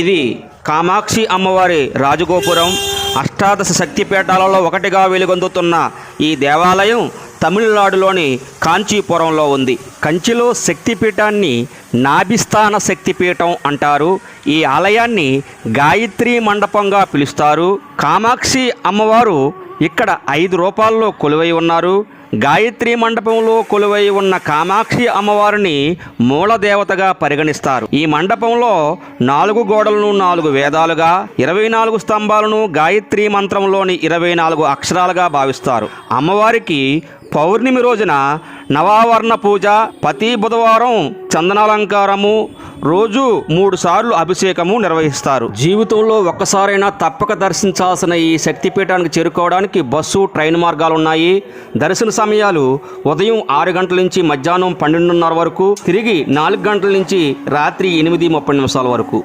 ఇది కామాక్షి అమ్మవారి రాజగోపురం. అష్టాదశ శక్తిపీఠాలలో ఒకటిగా వెలుగొందుతున్న ఈ దేవాలయం తమిళనాడులోని కాంచీపురంలో ఉంది. కంచిలో శక్తిపీఠాన్ని నాభిస్థాన శక్తిపీఠం అంటారు. ఈ ఆలయాన్ని గాయత్రి మండపంగా పిలుస్తారు. కామాక్షి అమ్మవారు ఇక్కడ ఐదు రూపాల్లో కొలువై ఉన్నారు. గాయత్రి మండపంలో కొలువై ఉన్న కామాక్షి అమ్మవారిని మూలదేవతగా పరిగణిస్తారు. ఈ మండపంలో నాలుగు గోడలను నాలుగు వేదాలుగా ఇరవై నాలుగు స్తంభాలను గాయత్రి మంత్రంలోని ఇరవై నాలుగు అక్షరాలుగా భావిస్తారు. అమ్మవారికి పౌర్ణమి రోజున నవావర్ణ పూజ ప్రతి బుధవారం చందనాలంకారము రోజు మూడు సార్లు అభిషేకము నిర్వహిస్తారు. జీవితంలో ఒక్కసారైనా తప్పక దర్శించాల్సిన ఈ శక్తిపీఠానికి చేరుకోవడానికి బస్సు ట్రైన్ మార్గాలు ఉన్నాయి దర్శన సమయాలు ఉదయం ఆరు గంటల నుంచి మధ్యాహ్నం పన్నెండున్నర వరకు తిరిగి నాలుగు గంటల నుంచి రాత్రి ఎనిమిది ముప్పై నిమిషాల వరకు.